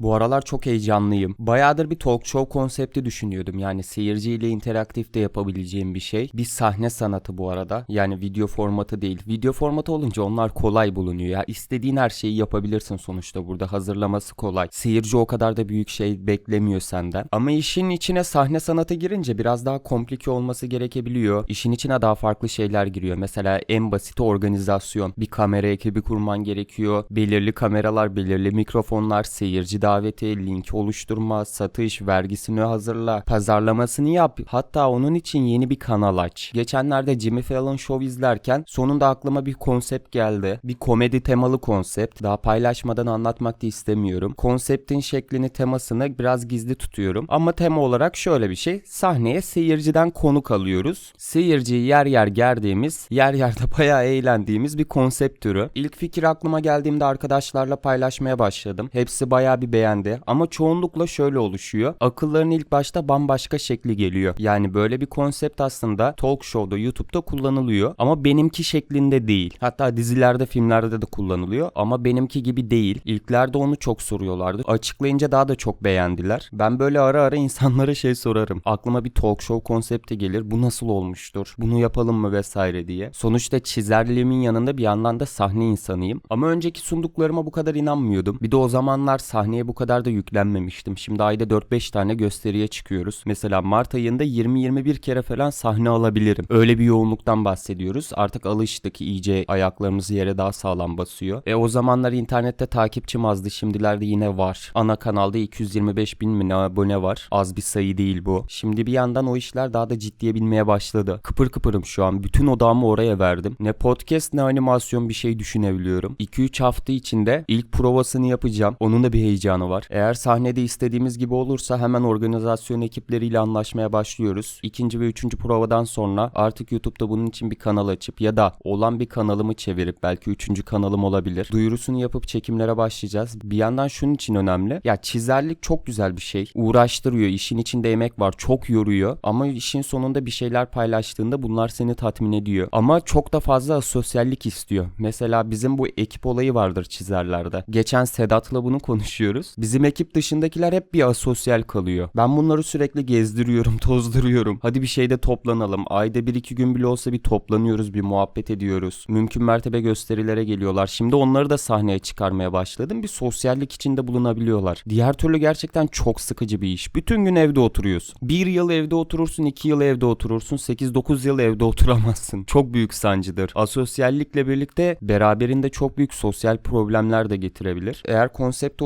Bu aralar çok heyecanlıyım. Bayağıdır bir talk show konsepti düşünüyordum. Yani seyirciyle interaktif de yapabileceğim bir şey. Bir sahne sanatı bu arada. Yani video formatı değil. Video formatı olunca onlar kolay bulunuyor. Ya istediğin her şeyi yapabilirsin sonuçta burada. Hazırlaması kolay. Seyirci o kadar da büyük şey beklemiyor senden. Ama işin içine sahne sanatı girince biraz daha komplike olması gerekebiliyor. İşin içine daha farklı şeyler giriyor. Mesela en basit organizasyon. Bir kamera ekibi kurman gerekiyor. Belirli kameralar, belirli mikrofonlar, seyirci daveti, link oluşturma, satış, vergisini hazırla, pazarlamasını yap. Hatta onun için yeni bir kanal aç. Geçenlerde Jimmy Fallon Show izlerken sonunda aklıma bir konsept geldi. Bir komedi temalı konsept. Daha paylaşmadan anlatmak da istemiyorum. Konseptin şeklini, temasını biraz gizli tutuyorum. Ama tema olarak şöyle bir şey. Sahneye seyirciden konuk alıyoruz. Seyirciyi yer yer gerdiğimiz, yer yerde bayağı eğlendiğimiz bir konsept türü. İlk fikir aklıma geldiğimde arkadaşlarla paylaşmaya başladım. Hepsi bayağı bir beğendi ama çoğunlukla şöyle oluşuyor. Akılların ilk başta bambaşka şekli geliyor. Yani böyle bir konsept aslında talk show'da YouTube'da kullanılıyor ama benimki şeklinde değil. Hatta dizilerde filmlerde de kullanılıyor ama benimki gibi değil. İlklerde onu çok soruyorlardı. Açıklayınca daha da çok beğendiler. Ben böyle ara ara insanlara şey sorarım. Aklıma bir talk show konsepti gelir. Bu nasıl olmuştur? Bunu yapalım mı vesaire diye. Sonuçta çizerliğimin yanında bir yandan da sahne insanıyım. Ama önceki sunduklarıma bu kadar inanmıyordum. Bir de o zamanlar sahneye bu kadar da yüklenmemiştim. Şimdi ayda 4-5 tane gösteriye çıkıyoruz. Mesela Mart ayında 20-21 kere falan sahne alabilirim. Öyle bir yoğunluktan bahsediyoruz. Artık alıştık iyice ayaklarımız yere daha sağlam basıyor. E o zamanlar internette takipçim azdı. Şimdilerde yine var. Ana kanalda 225 bin mi ne abone var. Az bir sayı değil bu. Şimdi bir yandan o işler daha da ciddiye binmeye başladı. Kıpır kıpırım şu an. Bütün odağımı oraya verdim. Ne podcast ne animasyon bir şey düşünebiliyorum. 2-3 hafta içinde ilk provasını yapacağım. Onun da bir heyecanı var. Eğer sahnede istediğimiz gibi olursa hemen organizasyon ekipleriyle anlaşmaya başlıyoruz. İkinci ve üçüncü provadan sonra artık YouTube'da bunun için bir kanal açıp ya da olan bir kanalımı çevirip belki üçüncü kanalım olabilir. Duyurusunu yapıp çekimlere başlayacağız. Bir yandan şunun için önemli. Ya çizerlik çok güzel bir şey. Uğraştırıyor. işin içinde emek var. Çok yoruyor. Ama işin sonunda bir şeyler paylaştığında bunlar seni tatmin ediyor. Ama çok da fazla asosyallik istiyor. Mesela bizim bu ekip olayı vardır çizerlerde. Geçen Sedat'la bunu konuşuyoruz. Bizim ekip dışındakiler hep bir asosyal kalıyor. Ben bunları sürekli gezdiriyorum, tozduruyorum. Hadi bir şeyde toplanalım. Ayda bir iki gün bile olsa bir toplanıyoruz, bir muhabbet ediyoruz. Mümkün mertebe gösterilere geliyorlar. Şimdi onları da sahneye çıkarmaya başladım. Bir sosyallik içinde bulunabiliyorlar. Diğer türlü gerçekten çok sıkıcı bir iş. Bütün gün evde oturuyorsun. Bir yıl evde oturursun, iki yıl evde oturursun, 8-9 yıl evde oturamazsın. Çok büyük sancıdır. Asosyallikle birlikte beraberinde çok büyük sosyal problemler de getirebilir. Eğer konsepte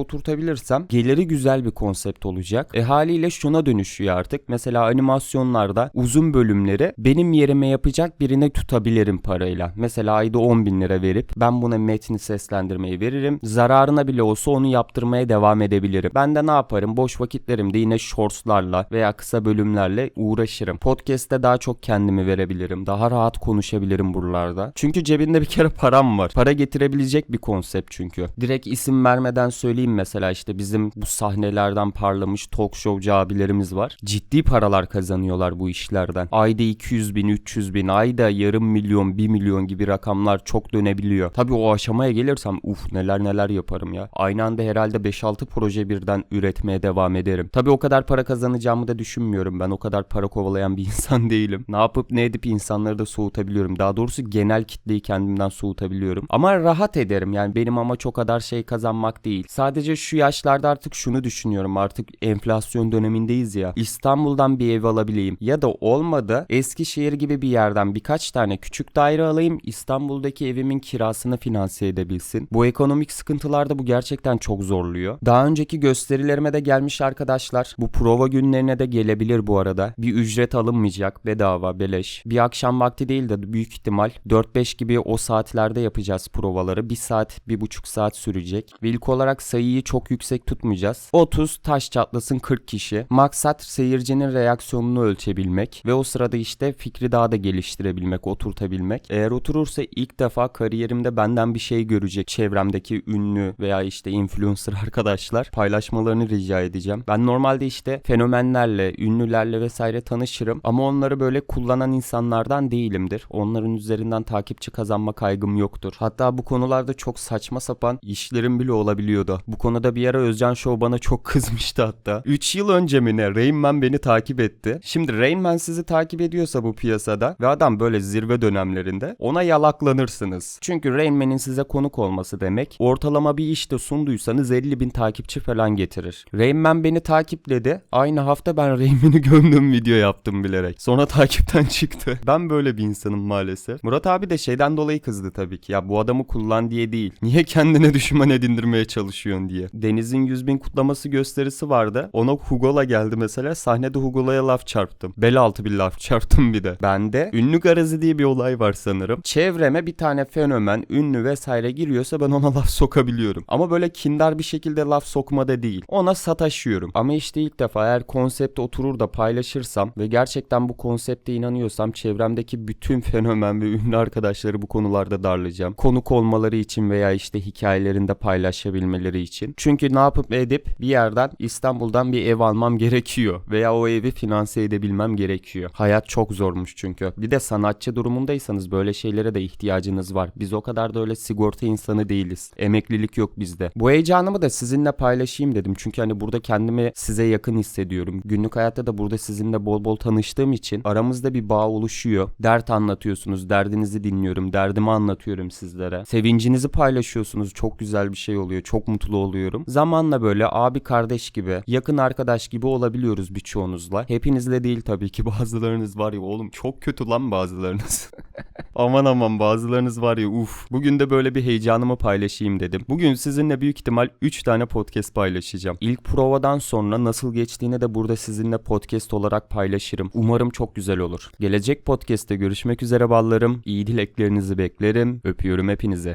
oturtabilirsem geliri güzel bir konsept olacak. E haliyle şuna dönüşüyor artık. Mesela animasyonlarda uzun bölümleri benim yerime yapacak birine tutabilirim parayla. Mesela ayda 10 bin lira verip ben buna metni seslendirmeyi veririm. Zararına bile olsa onu yaptırmaya devam edebilirim. Ben de ne yaparım? Boş vakitlerimde yine shortslarla veya kısa bölümlerle uğraşırım. Podcast'te daha çok kendimi verebilirim. Daha rahat konuşabilirim buralarda. Çünkü cebinde bir kere param var. Para getirebilecek bir konsept çünkü. Direkt isim vermeden söyleyeyim mesela işte bizim bu sahnelerden parlamış talk showcu abilerimiz var. Ciddi paralar kazanıyorlar bu işlerden. Ayda 200 bin, 300 bin, ayda yarım milyon, 1 milyon gibi rakamlar çok dönebiliyor. Tabii o aşamaya gelirsem uf neler neler yaparım ya. Aynı anda herhalde 5-6 proje birden üretmeye devam ederim. Tabii o kadar para kazanacağımı da düşünmüyorum. Ben o kadar para kovalayan bir insan değilim. Ne yapıp ne edip insanları da soğutabiliyorum. Daha doğrusu genel kitleyi kendimden soğutabiliyorum. Ama rahat ederim. Yani benim amaç o kadar şey kazanmak değil. Sadece şu yaşlarda artık şunu düşünüyorum. Artık enflasyon dönemindeyiz ya. İstanbul'dan bir ev alabileyim. Ya da olmadı Eskişehir gibi bir yerden birkaç tane küçük daire alayım. İstanbul'daki evimin kirasını finanse edebilsin. Bu ekonomik sıkıntılarda bu gerçekten çok zorluyor. Daha önceki gösterilerime de gelmiş arkadaşlar. Bu prova günlerine de gelebilir bu arada. Bir ücret alınmayacak. Bedava, beleş. Bir akşam vakti değil de büyük ihtimal 4-5 gibi o saatlerde yapacağız provaları. 1 saat, 1,5 saat sürecek. Ve ilk olarak sayıyı çok yüksek tutmayacağız. 30 taş çatlasın 40 kişi. Maksat seyircinin reaksiyonunu ölçebilmek ve o sırada işte fikri daha da geliştirebilmek, oturtabilmek. Eğer oturursa ilk defa kariyerimde benden bir şey görecek çevremdeki ünlü veya işte influencer arkadaşlar paylaşmalarını rica edeceğim. Ben normalde işte fenomenlerle, ünlülerle vesaire tanışırım ama onları böyle kullanan insanlardan değilimdir. Onların üzerinden takipçi kazanma kaygım yoktur. Hatta bu konularda çok saçma sapan işlerim bile olabiliyordu. Bu konuda bir bir ara Özcan Show bana çok kızmıştı hatta. 3 yıl önce mi ne Rain Man beni takip etti. Şimdi Rain Man sizi takip ediyorsa bu piyasada ve adam böyle zirve dönemlerinde ona yalaklanırsınız. Çünkü Rain Man'in size konuk olması demek ortalama bir işte sunduysanız 50 bin takipçi falan getirir. Rain Man beni takipledi. Aynı hafta ben Rain Man'i gömdüm video yaptım bilerek. Sonra takipten çıktı. Ben böyle bir insanım maalesef. Murat abi de şeyden dolayı kızdı tabii ki. Ya bu adamı kullan diye değil. Niye kendine düşman edindirmeye çalışıyorsun diye. Deniz'in 100 bin kutlaması gösterisi vardı. Ona Hugo'la geldi mesela. Sahnede Hugo'la'ya laf çarptım. Bel altı bir laf çarptım bir de. Bende ünlü garazi diye bir olay var sanırım. Çevreme bir tane fenomen, ünlü vesaire giriyorsa ben ona laf sokabiliyorum. Ama böyle kindar bir şekilde laf sokmada değil. Ona sataşıyorum. Ama işte ilk defa eğer konsepte oturur da paylaşırsam ve gerçekten bu konsepte inanıyorsam çevremdeki bütün fenomen ve ünlü arkadaşları bu konularda darlayacağım. Konuk olmaları için veya işte hikayelerinde paylaşabilmeleri için. Çünkü ne yapıp edip bir yerden İstanbul'dan bir ev almam gerekiyor. Veya o evi finanse edebilmem gerekiyor. Hayat çok zormuş çünkü. Bir de sanatçı durumundaysanız böyle şeylere de ihtiyacınız var. Biz o kadar da öyle sigorta insanı değiliz. Emeklilik yok bizde. Bu heyecanımı da sizinle paylaşayım dedim. Çünkü hani burada kendimi size yakın hissediyorum. Günlük hayatta da burada sizinle bol bol tanıştığım için aramızda bir bağ oluşuyor. Dert anlatıyorsunuz, derdinizi dinliyorum, derdimi anlatıyorum sizlere. Sevincinizi paylaşıyorsunuz. Çok güzel bir şey oluyor. Çok mutlu oluyorum. Zamanla böyle abi kardeş gibi, yakın arkadaş gibi olabiliyoruz birçoğunuzla. Hepinizle değil tabii ki. Bazılarınız var ya oğlum çok kötü lan bazılarınız. aman aman bazılarınız var ya uf. Bugün de böyle bir heyecanımı paylaşayım dedim. Bugün sizinle büyük ihtimal 3 tane podcast paylaşacağım. İlk provadan sonra nasıl geçtiğini de burada sizinle podcast olarak paylaşırım. Umarım çok güzel olur. Gelecek podcast'te görüşmek üzere ballarım. İyi dileklerinizi beklerim. Öpüyorum hepinizi.